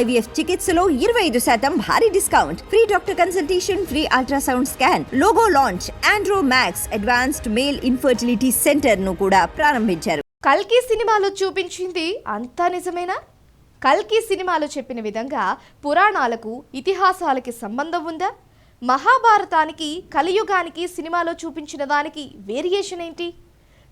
IVF చికిత్సలో ఇరవై ఐదు శాతం భారీ discount. Free doctor consultation free ultrasound scan logo launch Andro Max advanced male infertility సెంటర్ను కూడా ప్రారంభించారు. కల్కి సినిమాలో చూపించింది అంతా నిజమేనా? కల్కి సినిమాలో చెప్పిన విధంగా పురాణాలకు ఇతిహాసాలకి సంబంధం ఉందా? మహాభారతానికి కలియుగానికి సినిమాలో చూపించిన దానికి వేరియేషన్ ఏంటి?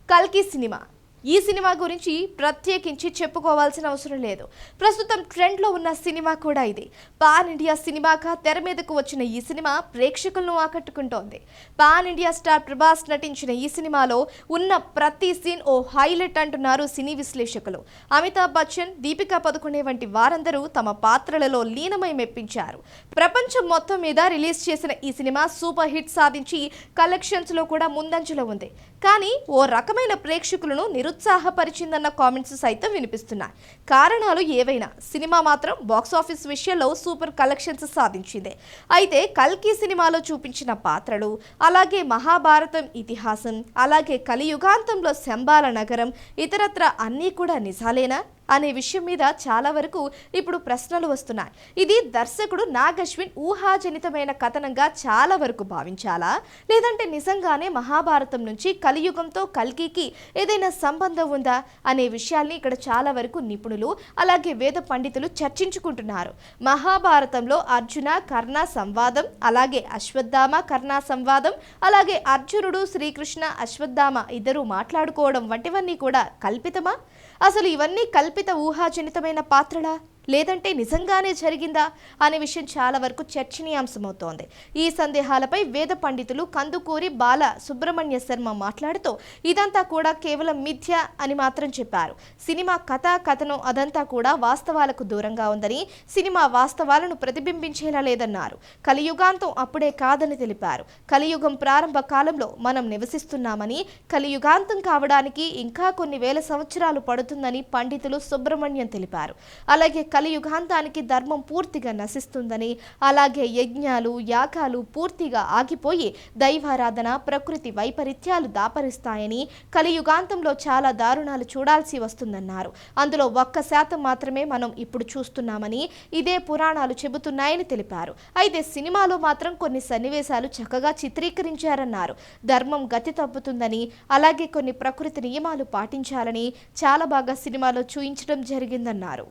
కల్కి సినిమా ఈ సినిమా గురించి ప్రత్యేకించి చెప్పుకోవాల్సిన అవసరం లేదు. ప్రస్తుతం ట్రెండ్లో ఉన్న సినిమా కూడా ఇది. పాన్ ఇండియా సినిమాగా తెర మీదకు వచ్చిన ఈ సినిమా ప్రేక్షకులను ఆకట్టుకుంటోంది. పాన్ ఇండియా స్టార్ ప్రభాస్ నటించిన ఈ సినిమాలో ఉన్న ప్రతి సీన్ ఓ హైలైట్ అంటున్నారు సినీ విశ్లేషకులు. అమితాబ్ బచ్చన్ దీపికా పదుకొనే వంటి వారందరూ తమ పాత్రలలో లీనమై మెప్పించారు. ప్రపంచం మొత్తం మీద రిలీజ్ చేసిన ఈ సినిమా సూపర్ హిట్ సాధించి కలెక్షన్స్లో కూడా ముందంజలో ఉంది. కానీ ఓ రకమైన ప్రేక్షకులను నిరుత్సాహపరిచిందన్న కామెంట్స్ సైతం వినిపిస్తున్నాయి. కారణాలు ఏవైనా? సినిమా మాత్రం బాక్సాఫీస్ విషయంలో సూపర్ కలెక్షన్స్ సాధించింది. అయితే కల్కి సినిమాలో చూపించిన పాత్రలు అలాగే మహాభారతం ఇతిహాసం అలాగే కలియుగాంతంలో శంబాల నగరం ఇతరత్ర అన్నీ కూడా నిజాలేనా? అనే విషయం మీద చాలా వరకు ఇప్పుడు ప్రశ్నలు వస్తున్నాయి. ఇది దర్శకుడు నాగ్ అశ్విన్ ఊహాజనితమైన కథనంగా చాలా వరకు భావించాలా? లేదంటే నిజంగానే మహాభారతం నుంచి కలియుగంతో కల్కికి ఏదైనా సంబంధం ఉందా? అనే విషయాల్ని ఇక్కడ చాలా వరకు నిపుణులు అలాగే వేద పండితులు చర్చించుకుంటున్నారు. మహాభారతంలో అర్జున కర్ణ సంవాదం అలాగే అశ్వత్థామ కర్ణ సంవాదం అలాగే అర్జునుడు శ్రీకృష్ణ అశ్వత్థామ ఇద్దరు మాట్లాడుకోవడం వంటివన్నీ కూడా కల్పితమా? అసలు ఇవన్నీ కల్పిత ఊహాజనితమైన పాత్రలా? లేదంటే నిజంగానే జరిగిందా అనే విషయం చాలా వరకు చర్చనీయాంశమవుతోంది. ఈ సందేహాలపై వేద పండితులు కందుకూరి బాల సుబ్రహ్మణ్య శర్మ మాట్లాడుతూ ఇదంతా కూడా కేవలం మిథ్య అని మాత్రం చెప్పారు. సినిమా కథ కథనం అదంతా కూడా వాస్తవాలకు దూరంగా ఉందని సినిమా వాస్తవాలను ప్రతిబింబించేలా లేదన్నారు. కలియుగాంతం అప్పుడే కాదని తెలిపారు. కలియుగం ప్రారంభ కాలంలో మనం నివసిస్తున్నామని కలియుగాంతం కావడానికి ఇంకా కొన్ని వేల సంవత్సరాలు పడుతుందని పండితులు సుబ్రహ్మణ్యం తెలిపారు. అలాగే కలియుగాంతానికి ధర్మం పూర్తిగా నశిస్తుందని అలాగే యజ్ఞాలు యాగాలు పూర్తిగా ఆగిపోయి దైవారాధన ప్రకృతి వైపరీత్యాలు దాపరిస్తాయని కలియుగాంతంలో చాలా దారుణాలు చూడాల్సి వస్తుందన్నారు. అందులో ఒక్క శాతం మాత్రమే మనం ఇప్పుడు చూస్తున్నామని ఇదే పురాణాలు చెబుతున్నాయని తెలిపారు. అయితే సినిమాలో మాత్రం కొన్ని సన్నివేశాలు చక్కగా చిత్రీకరించారన్నారు. ధర్మం గతి తప్పుతుందని అలాగే కొన్ని ప్రకృతి నియమాలు పాటించాలని చాలా బాగా సినిమాలో చూయించడం జరిగిందన్నారు.